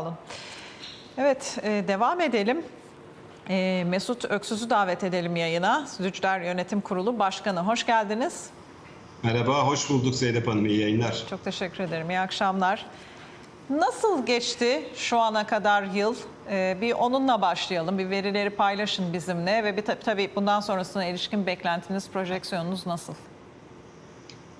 olun. Evet, e, devam edelim. E, Mesut Öksüz'ü davet edelim yayına. Südücüler Yönetim Kurulu Başkanı. Hoş geldiniz. Merhaba, hoş bulduk Zeynep Hanım. İyi yayınlar. Çok teşekkür ederim. İyi akşamlar. Nasıl geçti şu ana kadar yıl? E, bir onunla başlayalım. Bir verileri paylaşın bizimle ve bir tab- tabii bundan sonrasına ilişkin beklentiniz, projeksiyonunuz nasıl?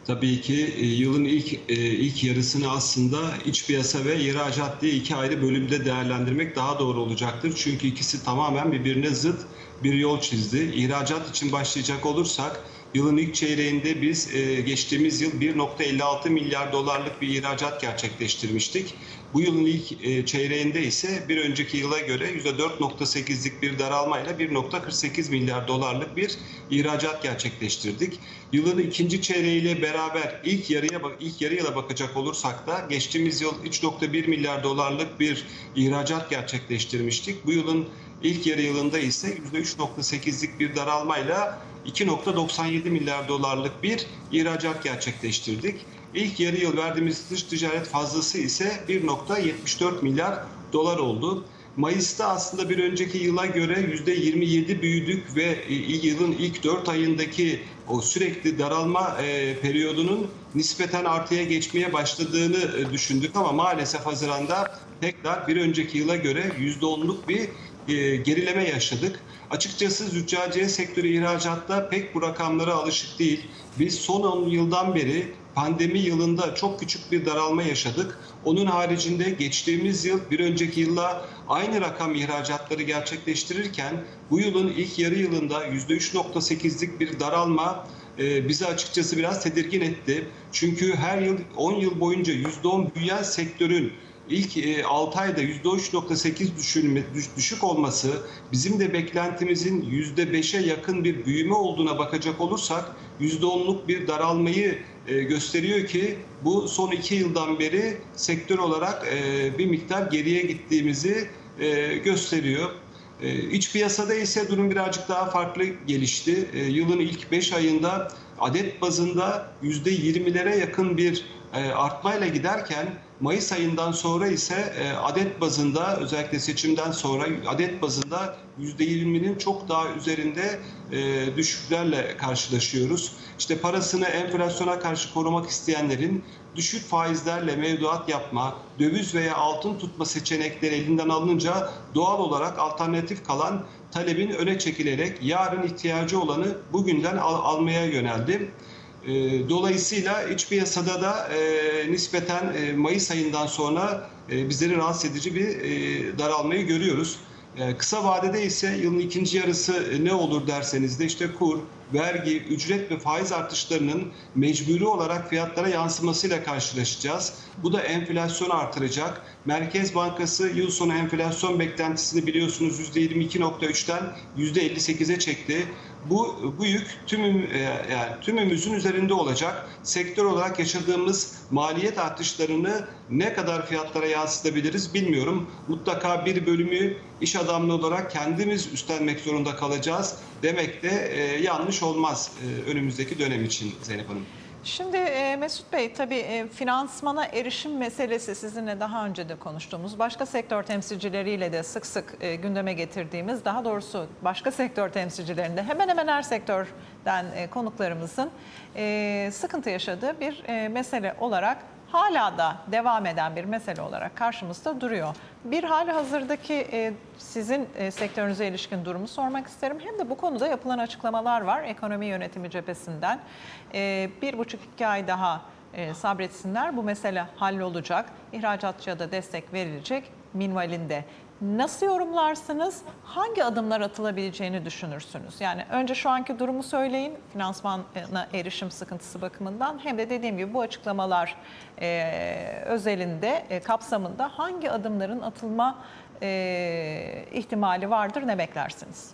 Tabii ki e, yılın ilk e, ilk yarısını aslında iç piyasa ve ihracat diye iki ayrı bölümde değerlendirmek daha doğru olacaktır. Çünkü ikisi tamamen birbirine zıt bir yol çizdi. İhracat için başlayacak olursak yılın ilk çeyreğinde biz e, geçtiğimiz yıl 1.56 milyar dolarlık bir ihracat gerçekleştirmiştik. Bu yılın ilk e, çeyreğinde ise bir önceki yıla göre %4.8'lik bir daralmayla 1.48 milyar dolarlık bir ihracat gerçekleştirdik. Yılın ikinci çeyreğiyle beraber ilk yarıya ilk yarı yıla bakacak olursak da geçtiğimiz yıl 3.1 milyar dolarlık bir ihracat gerçekleştirmiştik. Bu yılın ilk yarı yılında ise %3.8'lik bir daralmayla 2.97 milyar dolarlık bir ihracat gerçekleştirdik. İlk yarı yıl verdiğimiz dış ticaret fazlası ise 1.74 milyar dolar oldu. Mayıs'ta aslında bir önceki yıla göre %27 büyüdük ve e, yılın ilk 4 ayındaki o sürekli daralma e, periyodunun nispeten artıya geçmeye başladığını e, düşündük ama maalesef Haziran'da tekrar bir önceki yıla göre %10'luk bir gerileme yaşadık. Açıkçası züccaciye sektörü ihracatta pek bu rakamlara alışık değil. Biz son 10 yıldan beri pandemi yılında çok küçük bir daralma yaşadık. Onun haricinde geçtiğimiz yıl bir önceki yılla aynı rakam ihracatları gerçekleştirirken bu yılın ilk yarı yılında %3.8'lik bir daralma e, bizi açıkçası biraz tedirgin etti. Çünkü her yıl 10 yıl boyunca %10 büyüyen sektörün ilk e, 6 ayda %3.8 düşülme, düş- düşük olması bizim de beklentimizin %5'e yakın bir büyüme olduğuna bakacak olursak %10'luk bir daralmayı e, gösteriyor ki bu son 2 yıldan beri sektör olarak e, bir miktar geriye gittiğimizi e, gösteriyor. E, İç piyasada ise durum birazcık daha farklı gelişti. E, Yılın ilk 5 ayında adet bazında %20'lere yakın bir e, artmayla giderken Mayıs ayından sonra ise e, adet bazında özellikle seçimden sonra adet bazında %20'nin çok daha üzerinde e, düşüklerle karşılaşıyoruz. İşte parasını enflasyona karşı korumak isteyenlerin düşük faizlerle mevduat yapma, döviz veya altın tutma seçenekleri elinden alınınca doğal olarak alternatif kalan talebin öne çekilerek yarın ihtiyacı olanı bugünden al- almaya yöneldi. E, Dolayısıyla iç piyasada da e, nispeten e, Mayıs ayından sonra e, bizleri rahatsız edici bir e, daralmayı görüyoruz. E, Kısa vadede ise yılın ikinci yarısı e, ne olur derseniz de işte kur, vergi, ücret ve faiz artışlarının mecburi olarak fiyatlara yansımasıyla karşılaşacağız. Bu da enflasyonu artıracak. Merkez Bankası yıl sonu enflasyon beklentisini biliyorsunuz %22.3'ten %58'e çekti. Bu, bu yük tümüm, e, yani tümümüzün üzerinde olacak. Sektör olarak yaşadığımız maliyet artışlarını ne kadar fiyatlara yansıtabiliriz bilmiyorum. Mutlaka bir bölümü iş adamlığı olarak kendimiz üstlenmek zorunda kalacağız demek de e, yanlış olmaz e, önümüzdeki dönem için Zeynep Hanım. Şimdi e, Mesut Bey tabii e, finansmana erişim meselesi sizinle daha önce de konuştuğumuz başka sektör temsilcileriyle de sık sık e, gündeme getirdiğimiz daha doğrusu başka sektör temsilcilerinde hemen hemen her sektörden konuklarımızın sıkıntı yaşadığı bir mesele olarak hala da devam eden bir mesele olarak karşımızda duruyor. Bir hali hazırdaki e, sizin e, sektörünüze ilişkin durumu sormak isterim. Hem de bu konuda yapılan açıklamalar var ekonomi yönetimi cephesinden. E, bir buçuk iki ay daha e, sabretsinler bu mesele hallolacak. İhracatçıya da destek verilecek minvalinde. Nasıl yorumlarsınız? Hangi adımlar atılabileceğini düşünürsünüz? Yani önce şu anki durumu söyleyin finansmana erişim sıkıntısı bakımından hem de dediğim gibi bu açıklamalar e, özelinde, e, kapsamında hangi adımların atılma e, ihtimali vardır ne beklersiniz?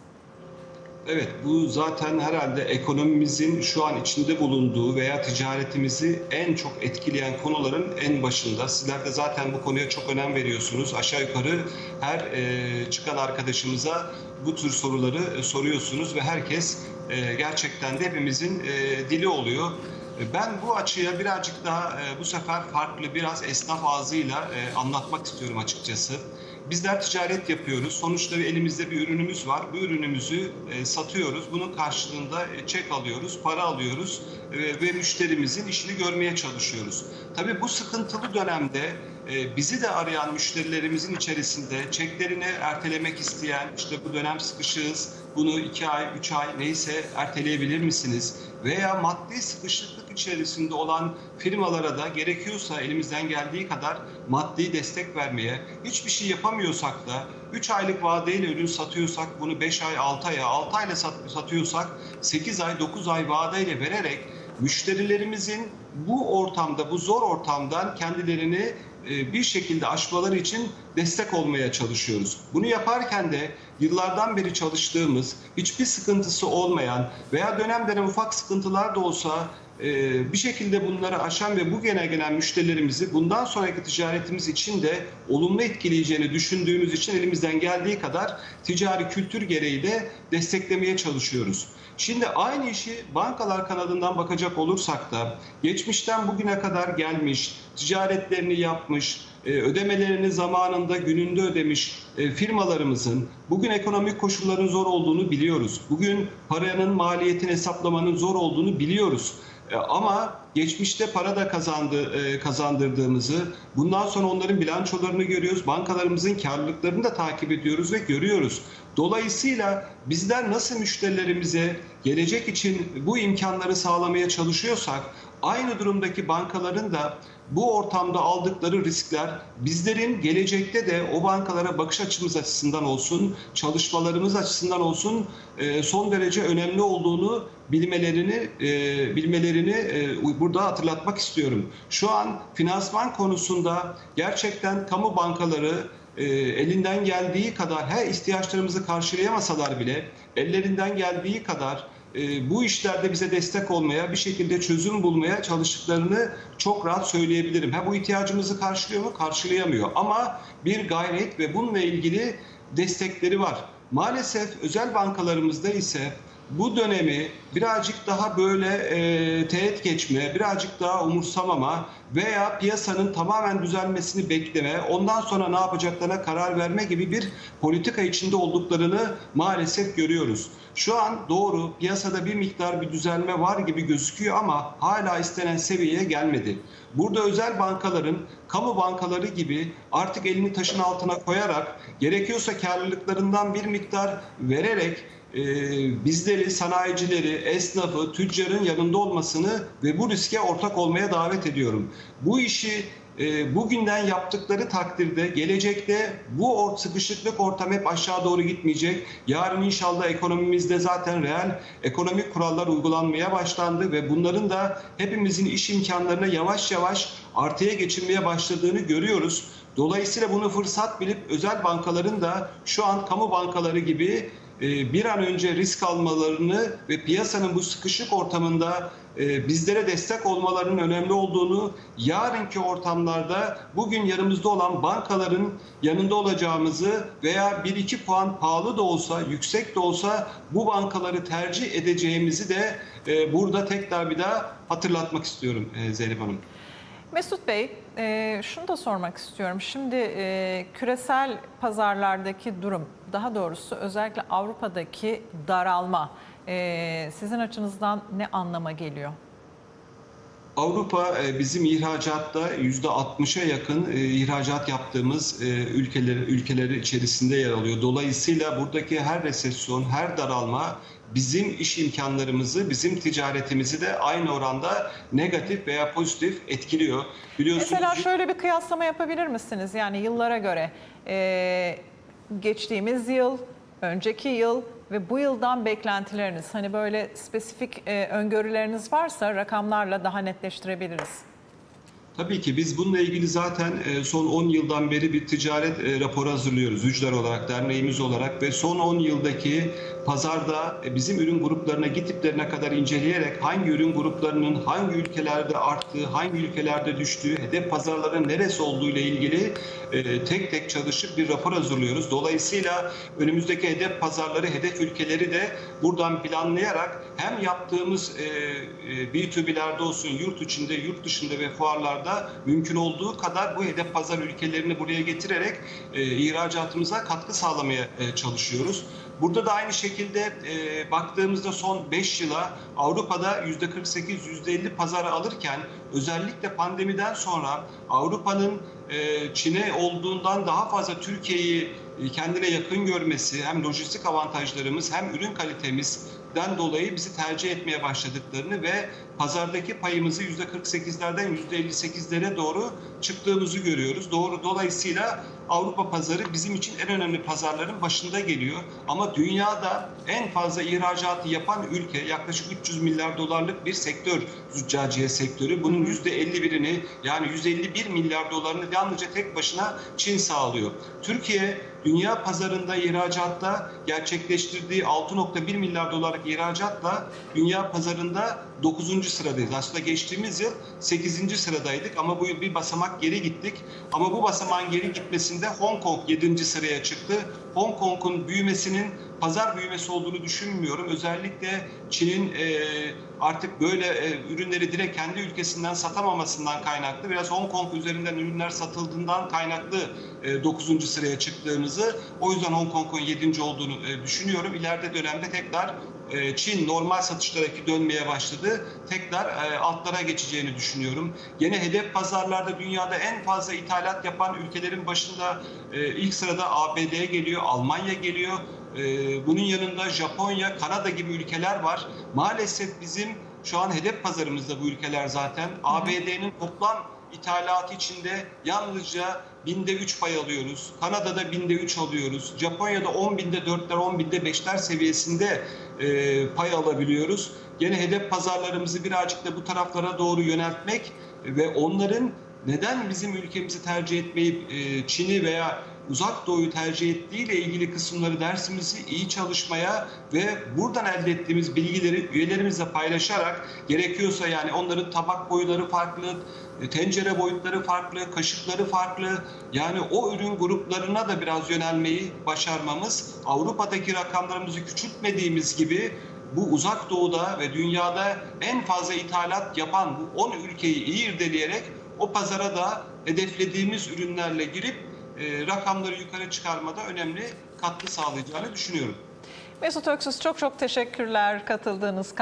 Evet bu zaten herhalde ekonomimizin şu an içinde bulunduğu veya ticaretimizi en çok etkileyen konuların en başında. Sizler de zaten bu konuya çok önem veriyorsunuz. Aşağı yukarı her e, çıkan arkadaşımıza bu tür soruları e, soruyorsunuz ve herkes e, gerçekten de hepimizin e, dili oluyor. Ben bu açıya birazcık daha e, bu sefer farklı biraz esnaf ağzıyla e, anlatmak istiyorum açıkçası. Bizler ticaret yapıyoruz. Sonuçta elimizde bir ürünümüz var. Bu ürünümüzü e, satıyoruz. Bunun karşılığında e, çek alıyoruz, para alıyoruz e, ve müşterimizin işini görmeye çalışıyoruz. Tabii bu sıkıntılı dönemde bizi de arayan müşterilerimizin içerisinde çeklerini ertelemek isteyen, işte bu dönem sıkışığız, bunu iki ay, üç ay neyse erteleyebilir misiniz? Veya maddi sıkışıklık içerisinde olan firmalara da gerekiyorsa elimizden geldiği kadar maddi destek vermeye, hiçbir şey yapamıyorsak da 3 aylık vadeyle ürün satıyorsak bunu 5 ay, 6 aya, 6 ayla sat- satıyorsak 8 ay, 9 ay vadeyle vererek müşterilerimizin bu ortamda, bu zor ortamdan kendilerini e, bir şekilde aşmaları için destek olmaya çalışıyoruz. Bunu yaparken de yıllardan beri çalıştığımız, hiçbir sıkıntısı olmayan veya dönem dönem ufak sıkıntılar da olsa bir şekilde bunları aşan ve bu gene gelen müşterilerimizi bundan sonraki ticaretimiz için de olumlu etkileyeceğini düşündüğümüz için elimizden geldiği kadar ticari kültür gereği de desteklemeye çalışıyoruz. Şimdi aynı işi bankalar kanadından bakacak olursak da geçmişten bugüne kadar gelmiş, ticaretlerini yapmış, ödemelerini zamanında gününde ödemiş e, firmalarımızın bugün ekonomik koşulların zor olduğunu biliyoruz. Bugün paranın maliyetini hesaplamanın zor olduğunu biliyoruz. E, Ama geçmişte para da kazandı, e, kazandırdığımızı, bundan sonra onların bilançolarını görüyoruz, bankalarımızın karlılıklarını da takip ediyoruz ve görüyoruz. Dolayısıyla bizler nasıl müşterilerimize gelecek için bu imkanları sağlamaya çalışıyorsak, aynı durumdaki bankaların da bu ortamda aldıkları riskler bizlerin gelecekte de o bankalara bakış açımız açısından olsun, çalışmalarımız açısından olsun e, son derece önemli olduğunu bilmelerini e, bilmelerini e, burada hatırlatmak istiyorum. Şu an finansman konusunda gerçekten kamu bankaları e, elinden geldiği kadar her ihtiyaçlarımızı karşılayamasalar bile ellerinden geldiği kadar e, bu işlerde bize destek olmaya, bir şekilde çözüm bulmaya çalıştıklarını çok rahat söyleyebilirim. Ha bu ihtiyacımızı karşılıyor mu? Karşılayamıyor. Ama bir gayret ve bununla ilgili destekleri var. Maalesef özel bankalarımızda ise bu dönemi birazcık daha böyle e, teğet geçme, birazcık daha umursamama veya piyasanın tamamen düzelmesini bekleme, ondan sonra ne yapacaklarına karar verme gibi bir politika içinde olduklarını maalesef görüyoruz. Şu an doğru piyasada bir miktar bir düzelme var gibi gözüküyor ama hala istenen seviyeye gelmedi. Burada özel bankaların kamu bankaları gibi artık elini taşın altına koyarak gerekiyorsa karlılıklarından bir miktar vererek bizleri, sanayicileri, esnafı, tüccarın yanında olmasını ve bu riske ortak olmaya davet ediyorum. Bu işi e, bugünden yaptıkları takdirde gelecekte bu sıkışıklık ortam hep aşağı doğru gitmeyecek. Yarın inşallah ekonomimizde zaten reel ekonomik kurallar uygulanmaya başlandı ve bunların da hepimizin iş imkanlarına yavaş yavaş artıya geçirmeye başladığını görüyoruz. Dolayısıyla bunu fırsat bilip özel bankaların da şu an kamu bankaları gibi e, bir an önce risk almalarını ve piyasanın bu sıkışık ortamında e, bizlere destek olmalarının önemli olduğunu, yarınki ortamlarda bugün yanımızda olan bankaların yanında olacağımızı veya 1-2 puan pahalı da olsa, yüksek de olsa bu bankaları tercih edeceğimizi de e, burada tekrar bir daha hatırlatmak istiyorum Zeynep Hanım. Mesut Bey, e, şunu da sormak istiyorum. Şimdi e, küresel pazarlardaki durum, daha doğrusu özellikle Avrupa'daki daralma e, sizin açınızdan ne anlama geliyor? Avrupa e, bizim ihracatta %60'a yakın e, ihracat yaptığımız e, ülkeleri ülkeleri içerisinde yer alıyor. Dolayısıyla buradaki her resesyon, her daralma bizim iş imkanlarımızı, bizim ticaretimizi de aynı oranda negatif veya pozitif etkiliyor. Biliyorsunuz Mesela şöyle bir kıyaslama yapabilir misiniz? Yani yıllara göre e, geçtiğimiz yıl, önceki yıl ve bu yıldan beklentileriniz hani böyle spesifik e, öngörüleriniz varsa rakamlarla daha netleştirebiliriz. Tabii ki biz bununla ilgili zaten e, son 10 yıldan beri bir ticaret e, raporu hazırlıyoruz. Ücler olarak, derneğimiz olarak ve son 10 yıldaki pazarda e, bizim ürün gruplarına, gitiplerine kadar inceleyerek hangi ürün gruplarının hangi ülkelerde arttığı, hangi ülkelerde düştüğü, hedef pazarların neresi olduğu ile ilgili e, tek tek çalışıp bir rapor hazırlıyoruz. Dolayısıyla önümüzdeki hedef pazarları, hedef ülkeleri de buradan planlayarak hem yaptığımız e, e, B2B'lerde olsun, yurt içinde, yurt dışında ve fuarlarda mümkün olduğu kadar bu hedef pazar ülkelerini buraya getirerek e, ihracatımıza katkı sağlamaya çalışıyoruz. Burada da aynı şekilde e, baktığımızda son 5 yıla Avrupa'da %48, %50 pazarı alırken özellikle pandemiden sonra Avrupa'nın e, Çin'e olduğundan daha fazla Türkiye'yi kendine yakın görmesi hem lojistik avantajlarımız hem ürün kalitemizden dolayı bizi tercih etmeye başladıklarını ve pazardaki payımızı %48'lerden %58'lere doğru çıktığımızı görüyoruz. Doğru dolayısıyla Avrupa pazarı bizim için en önemli pazarların başında geliyor. Ama dünyada en fazla ihracatı yapan ülke yaklaşık 300 milyar dolarlık bir sektör züccaciye sektörü. Bunun %51'ini yani 151 milyar dolarını yalnızca tek başına Çin sağlıyor. Türkiye dünya pazarında ihracatta gerçekleştirdiği 6.1 milyar dolarlık ihracatla dünya pazarında 9. sıradayız. Aslında geçtiğimiz yıl 8. sıradaydık ama bu yıl bir basamak geri gittik. Ama bu basamağın geri gitmesinde Hong Kong 7. sıraya çıktı. Hong Kong'un büyümesinin pazar büyümesi olduğunu düşünmüyorum. Özellikle Çin'in e, artık böyle e, ürünleri direkt kendi ülkesinden satamamasından kaynaklı, biraz Hong Kong üzerinden ürünler satıldığından kaynaklı e, 9. sıraya çıktığımızı, o yüzden Hong Kong'un 7. olduğunu e, düşünüyorum. İleride dönemde tekrar e, Çin normal satışlardaki dönmeye başladı. Tekrar e, altlara geçeceğini düşünüyorum. Yine hedef pazarlarda dünyada en fazla ithalat yapan ülkelerin başında ilk sırada ABD geliyor, Almanya geliyor. Bunun yanında Japonya, Kanada gibi ülkeler var. Maalesef bizim şu an hedef pazarımızda bu ülkeler zaten. ABD'nin toplam ithalatı içinde yalnızca binde 3 pay alıyoruz. Kanada'da binde 3 alıyoruz. Japonya'da 10 binde 4'ler, 10 binde 5'ler seviyesinde e, pay alabiliyoruz. Gene hedef pazarlarımızı birazcık da bu taraflara doğru yöneltmek ve onların neden bizim ülkemizi tercih etmeyip e, Çin'i veya uzak doğuyu tercih ettiğiyle ilgili kısımları dersimizi iyi çalışmaya ve buradan elde ettiğimiz bilgileri üyelerimizle paylaşarak gerekiyorsa yani onların tabak boyları farklı, e, tencere boyutları farklı, kaşıkları farklı. Yani o ürün gruplarına da biraz yönelmeyi başarmamız Avrupa'daki rakamlarımızı küçültmediğimiz gibi bu uzak doğuda ve dünyada en fazla ithalat yapan bu 10 ülkeyi iyi irdeleyerek o pazara da hedeflediğimiz ürünlerle girip e, rakamları yukarı çıkarmada önemli katkı sağlayacağını düşünüyorum. Mesut Öksüz çok çok teşekkürler katıldığınız